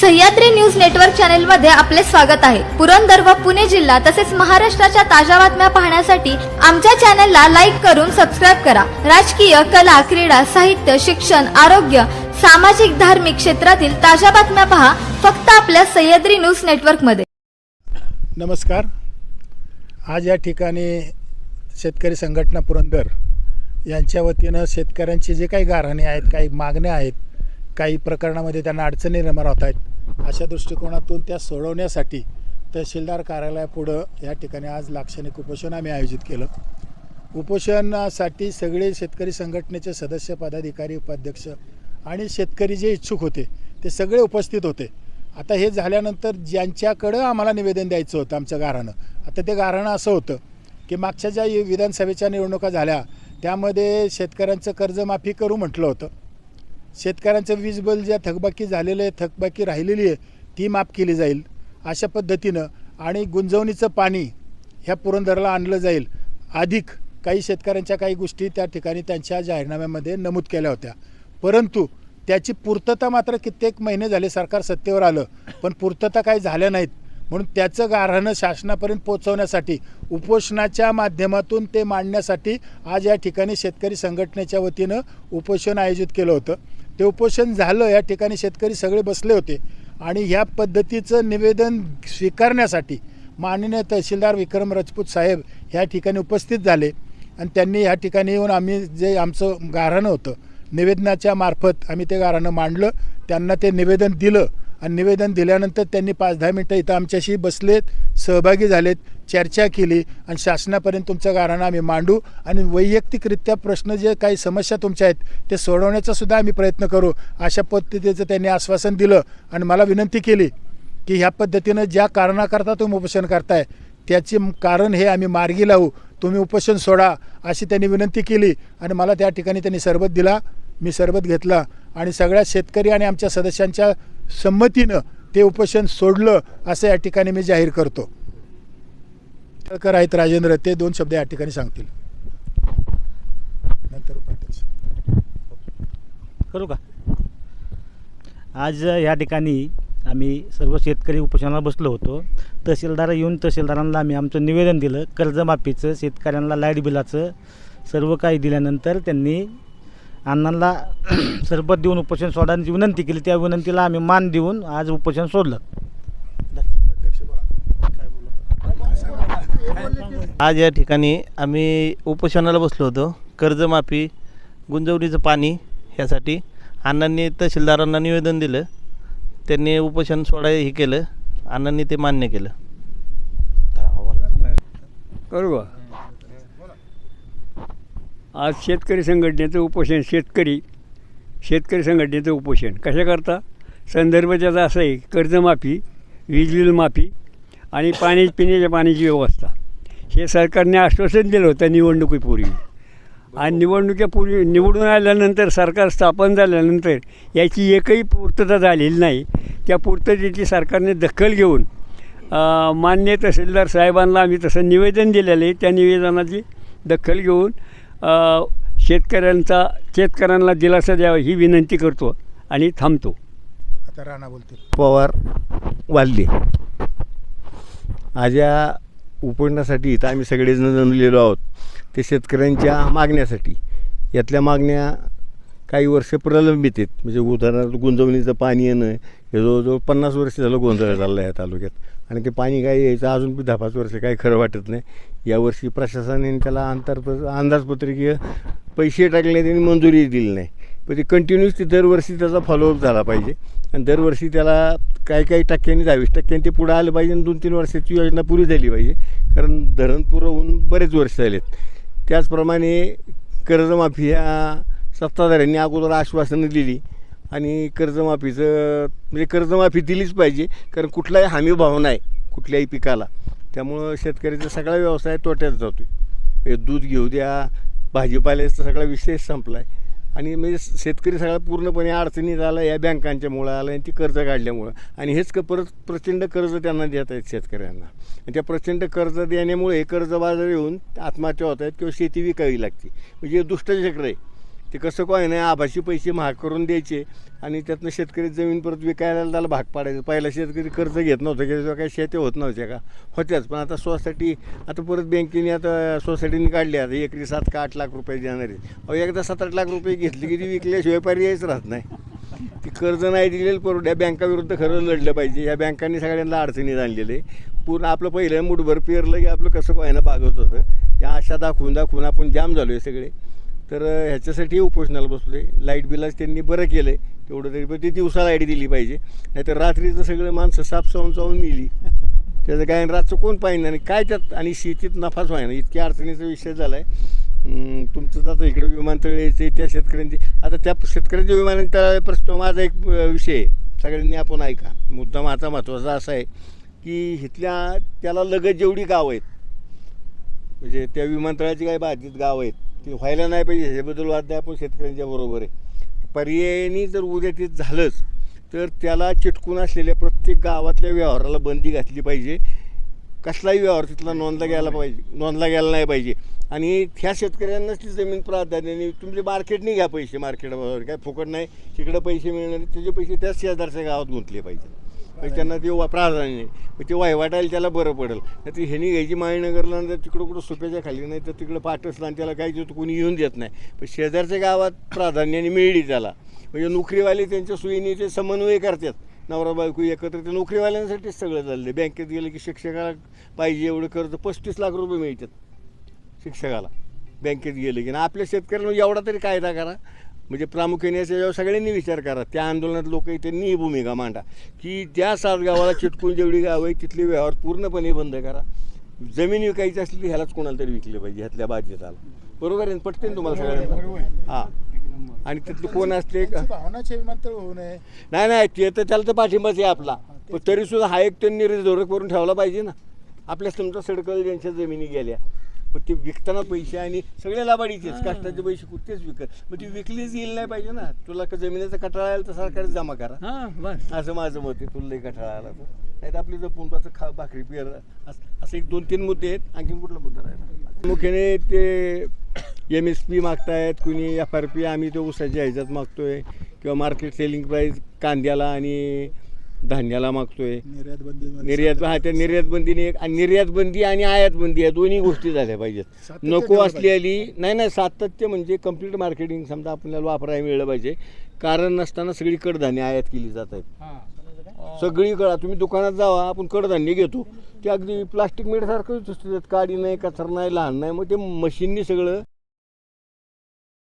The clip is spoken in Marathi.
सह्याद्री न्यूज नेटवर्क चॅनलमध्ये आपले स्वागत आहे. पुरंदर व पुणे जिल्हा तसेच महाराष्ट्राच्या ताज्या बातम्या पाहण्यासाठी आमच्या चॅनलला लाईक करून सबस्क्राईब करा. राजकीय कला क्रीडा साहित्य शिक्षण आरोग्य सामाजिक धार्मिक क्षेत्रातील ताज्या बातम्या पहा फक्त आपल्या सह्याद्री न्यूज नेटवर्कमध्ये नमस्कार. आज या ठिकाणी शेतकरी संघटना पुरंदर यांच्या वतीनं शेतकऱ्यांचे जे काही गाऱ्हाणे आहेत काही मागण्या आहेत काही प्रकरणामध्ये त्यांना अडचणी निर्माण होत आहेत अशा दृष्टिकोनातून त्या सोडवण्यासाठी तहसीलदार कार्यालयापुढं या ठिकाणी आज लाक्षणिक उपोषण आम्ही आयोजित केलं. उपोषणासाठी सगळे शेतकरी संघटनेचे सदस्य पदाधिकारी उपाध्यक्ष आणि शेतकरी जे इच्छुक होते ते सगळे उपस्थित होते. आता हे झाल्यानंतर ज्यांच्याकडं आम्हाला निवेदन द्यायचं होतं आमच्या गारानं आता ते गारानं असं होतं की मागच्या ज्या विधानसभेच्या निवडणुका झाल्या त्यामध्ये शेतकऱ्यांचं कर्जमाफी करू म्हटलं होतं. शेतकऱ्यांचं वीज बिल ज्या थकबाकी झालेलं आहे थकबाकी राहिलेली आहे ती माफ केली जाईल. अशा पद्धतीनं आणि गुंजवणीचं पाणी ह्या पुरंदरला आणलं जाईल. अधिक काही शेतकऱ्यांच्या काही गोष्टी त्या ठिकाणी त्यांच्या जाहीरनाम्यामध्ये नमूद केल्या होत्या. परंतु त्याची पूर्तता मात्र कित्येक महिने झाले सरकार सत्तेवर आलं. पण पूर्तता काही झाल्या नाहीत. म्हणून त्याचं गारहाणं शासनापर्यंत पोहोचवण्यासाठी उपोषणाच्या माध्यमातून ते मांडण्यासाठी आज या ठिकाणी शेतकरी संघटनेच्या वतीनं उपोषण आयोजित केलं होतं. ते उपोषण झालं या ठिकाणी शेतकरी सगळे बसले होते. आणि ह्या पद्धतीचं निवेदन स्वीकारण्यासाठी माननीय तहसीलदार विक्रम राजपूत साहेब ह्या ठिकाणी उपस्थित झाले. आणि त्यांनी ह्या ठिकाणी येऊन आम्ही जे आमचं गाऱ्हाणं होतं निवेदनाच्या मार्फत आम्ही ते गाऱ्हाणं मांडलं. त्यांना ते निवेदन दिलं. आणि निवेदन दिल्यानंतर त्यांनी पाच दहा मिनटं इथं आमच्याशी बसलेत सहभागी झालेत चर्चा केली आणि शासनापर्यंत तुमचं गाऱ्हाणं आम्ही मांडू आणि वैयक्तिकरित्या प्रश्न जे काही समस्या तुमच्या आहेत ते सोडवण्याचा सुद्धा आम्ही प्रयत्न करू अशा पद्धतीचं त्यांनी आश्वासन दिलं आणि मला विनंती केली की ह्या पद्धतीनं ज्या कारणाकरता तुम्ही उपोषण करताय त्याचे कारण हे आम्ही मार्गी लावू तुम्ही उपोषण सोडा अशी त्यांनी विनंती केली आणि मला त्या ठिकाणी त्यांनी सरबत दिला. मी सरबत घेतला आणि सगळ्या शेतकरी आणि आमच्या सदस्यांच्या संमतीनं ते उपोषण सोडलं असं या ठिकाणी मी जाहीर करतो. तळकर आहेत राजेंद्र ते दोन शब्द या ठिकाणी सांगतील. नंतर उपाध्यक्ष करू का? आज या ठिकाणी आम्ही सर्व शेतकरी उपोषणाला बसलो होतो. तहसीलदार येऊन तहसीलदारांना आम्ही आमचं निवेदन दिलं. कर्जमाफीचं शेतकऱ्यांना लाइट बिलाचं सर्व काही दिल्यानंतर त्यांनी अण्णांना सरबत देऊन उपोषण सोडण्याची विनंती केली त्या विनंतीला आम्ही मान देऊन आज उपोषण सोडलं. आज या ठिकाणी आम्ही उपोषणाला बसलो होतो. कर्जमाफी गुंजवणीचं पाणी ह्यासाठी अण्णांनी तहसीलदारांना निवेदन दिलं. त्यांनी उपोषण सोडाय हे केलं. अण्णांनी ते मान्य केलं. करू आज शेतकरी संघटनेचं उपोषण शेतकरी शेतकरी संघटनेचं उपोषण. कशाकरता? संदर्भ त्याचा असा आहे कर्जमाफी वीज बिल माफी आणि पाणी पिण्याच्या पाण्याची व्यवस्था. हे सरकारने आश्वासन दिलं होतं निवडणुकीपूर्वी. आणि निवडणुकीपूर्वी निवडून आल्यानंतर सरकार स्थापन झाल्यानंतर याची एकही पूर्तता झालेली नाही. त्या पूर्ततेची सरकारने दखल घेऊन मान्य तहसीलदार साहेबांना आम्ही तसं निवेदन दिलेलं आहे. त्या निवेदनाची दखल घेऊन शेतकऱ्यांचा शेतकऱ्यांना दिलासा द्यावा ही विनंती करतो आणि थांबतो. आता राणा बोलतील. पवार वाल्ले. आज या उपोषणासाठी इथं आम्ही सगळेजण जमलेलो आहोत. ते शेतकऱ्यांच्या मागण्यासाठी. यातल्या मागण्या काही वर्ष प्रलंबित आहेत. म्हणजे उदाहरणार्थ गुंजवणीचं पाणी येणं हे जवळजवळ पन्नास वर्ष झालं गोंधळ चालला आहे तालुक्यात. आणि ते पाणी काय यायचं अजून बी दहा पाच वर्ष काही खरं वाटत नाही. यावर्षी प्रशासनाने त्याला अंतर अंदाजपत्रकीय पैसे टाकले त्यांनी मंजुरी दिली नाही. पण ते कंटिन्यूसली दरवर्षी त्याचा फॉलोअप झाला पाहिजे. आणि दरवर्षी त्याला काही काही टक्क्यांनी दहावीस टक्क्यांनी ते पुढं आलं पाहिजे आणि दोन तीन वर्षाची योजना पुरी झाली पाहिजे. कारण धरण पुरं होऊन बरेच वर्ष झालेत. त्याचप्रमाणे कर्जमाफी ह्या सत्ताधाऱ्यांनी अगोदर आश्वासनं दिली आणि कर्जमाफीचं म्हणजे कर्जमाफी दिलीच पाहिजे कारण कुठलाही हमी भाव नाही कुठल्याही पिकाला. त्यामुळं शेतकऱ्याचा सगळा व्यवसाय तोट्यात जातो आहे म्हणजे दूध घेऊ द्या भाजीपाल्याचा सगळा विषय संपला आहे आणि म्हणजे शेतकरी सगळा पूर्णपणे अडचणीत आला या बँकांच्यामुळं आलं आला आणि ती कर्ज काढल्यामुळं. आणि हेच क परत प्रचंड कर्ज त्यांना देत आहेत शेतकऱ्यांना. आणि त्या प्रचंड कर्ज देण्यामुळे कर्ज बाजार येऊन आत्महत्या होत आहेत किंवा शेती विकावी लागते. म्हणजे दुष्टचक्र आहे. ते कसं काय नाही आभाशी पैसे महाग करून द्यायचे आणि त्यातनं शेतकरी जमीन परत विकायला त्याला भाग पाडायचं. पहिला शेतकरी कर्ज घेत नव्हतं की काही शेती होत नव्हत्या का? होत्याच पण आता सोसायटी आता परत बँकेने आता सोसायटीने काढली आता एकरी सात का आठ लाख रुपये देणार. आहे अहो एकदा सात आठ लाख रुपये घेतली की ती विकल्याशिवाय पर्यायच राहत नाही. ती कर्ज नाही दिलेलं परवड्या बँकाविरुद्ध खरं लढलं पाहिजे. या बँकांनी सगळ्यांना अडचणीत आणलेलं. आहे पूर्ण आपलं पहिलं मुठभर पेरलं की आपलं कसं काय ना भागवत होतं. या आशा दाखवून दाखवून आपण जाम झालो आहे सगळे. तर ह्याच्यासाठी उपोषणाला बसलो आहे लाइट बिलाच त्यांनी बरं केलं आहे तेवढं तरी पण ती दिवसा लाइट दिली पाहिजे. नाहीतर रात्रीचं सगळं माणसं साफ चावून चावून मिली. त्याचं काय आणि रातचं कोण पाहिजे आणि काय त्यात आणि शेतीत नफाच व्हायना. इतक्या अडचणीचा विषय झाला आहे तुमचं तर आता इकडे विमानतळ यायचं त्या शेतकऱ्यांची. आता त्या शेतकऱ्यांच्या विमानतळ प्रश्न माझा एक विषय आहे. सगळ्यांनी आपण ऐका. मुद्दा माझा महत्त्वाचा असा आहे की इथल्या त्याला लगत जेवढी गावं आहेत म्हणजे त्या विमानतळाची काही बाधित गावं आहेत ते व्हायला नाही पाहिजे ह्याच्याबद्दल वाद नाही आपण शेतकऱ्यांच्या बरोबर आहे. पर्यायाने जर उद्या ते झालंच तर त्याला चिटकून असलेल्या प्रत्येक गावातल्या व्यवहाराला बंदी घातली पाहिजे. कसलाही व्यवहार तिथला नोंदला गेला पाहिजे नोंदला गेला नाही पाहिजे. आणि ह्या शेतकऱ्यांनाच ती जमीन प्राधान्याने तुमचे मार्केटने घ्या पैसे मार्केटवर काय फुकट नाही तिकडं पैसे मिळणार त्याचे पैसे त्याच शेजारच्या गावात गुंतले पाहिजे. म्हणजे त्यांना ते वा- प्राधान्य आहे. मग ते वायवाटायला त्याला बरं पडेल. तर ती ह्यानी घ्यायची माळीनगरला तर तिकडं कुठं सुप्याच्या खाली नाही तर तिकडं पाठसला आणि त्याला काही देतो कोणी येऊन देत नाही. पण शेजारच्या गावात प्राधान्याने मिळली त्याला. म्हणजे नोकरीवाले त्यांच्या सोयीने ते समन्वय करतात. नवरा बायको एकत्र ते नोकरीवाल्यांसाठीच सगळं चाललं बँकेत गेलं की शिक्षकाला पाहिजे एवढं कर्ज पस्तीस लाख रुपये मिळतात शिक्षकाला. बँकेत गेलं की आपल्या शेतकऱ्यांना एवढा तरी कायदा करा. म्हणजे प्रामुख्याने याचा याच्यावर सगळ्यांनी विचार करा. त्या आंदोलनात लोक त्यांनी ही भूमिका मांडा. की त्या सात गावाला चिटकून जेवढी गावं आहे तिथले व्यवहार पूर्णपणे बंद करा. जमीन विकायची असली तर ह्यालाच कोणाला तरी विकली पाहिजे ह्यातल्या बाधिताला बरोबर आहे? पटते ना तुम्हाला सगळ्यांना? हां. आणि तिथले कोण विमानतळ होऊ नये. नाही नाही ते तर त्याला तर पाठिंबाच आहे आपला. पण तरी सुद्धा हा एक त्यांनी रिझर्व करून ठेवला पाहिजे ना. आपल्या समजा सडकल ज्यांच्या जमिनी गेल्या. पण ते विकताना पैसे आणि सगळे लाभाडीचेच कष्टाचे पैसे कुठेच विकत. मग ती विकलीच येईल नाही पाहिजे ना. तुला का जमिनीचा कटाळा आला तर सरकार जमा करा. हां असं माझं मत आहे. तुला कटाळा आला तर. नाही तर आपली पाचं खा भाकरी पियर असं असं एक दोन तीन मुद्दे आहेत. आणखीन कुठला मुद्दा राहिला? मुख्याने ते एम एस पी मागतायत. कुणी एफ आर पी आम्ही तो ऊसाच्या ह्याच्यात मागतोय. किंवा मार्केट सेलिंग प्राईस कांद्याला आणि धान्याला मागतोय. निर्यात बंदी निर्यात हा त्या निर्यात बंदीने एक आणि निर्यात बंदी आणि आयात बंदी या दोन्ही गोष्टी झाल्या पाहिजेत. नको असलेली नाही नाही सातत्य म्हणजे कंप्लीट मार्केटिंग समजा आपल्याला वापरायला मिळलं पाहिजे. कारण नसताना सगळी कडधान्य आयात केली जात आहेत. सगळी कळा तुम्ही दुकानात जावा आपण कडधान्य घेतो. ते अगदी प्लास्टिक मीठसारखंच असतं त्यात काडी नाही कचरा नाही लहान नाही. मग ते मशीननी सगळं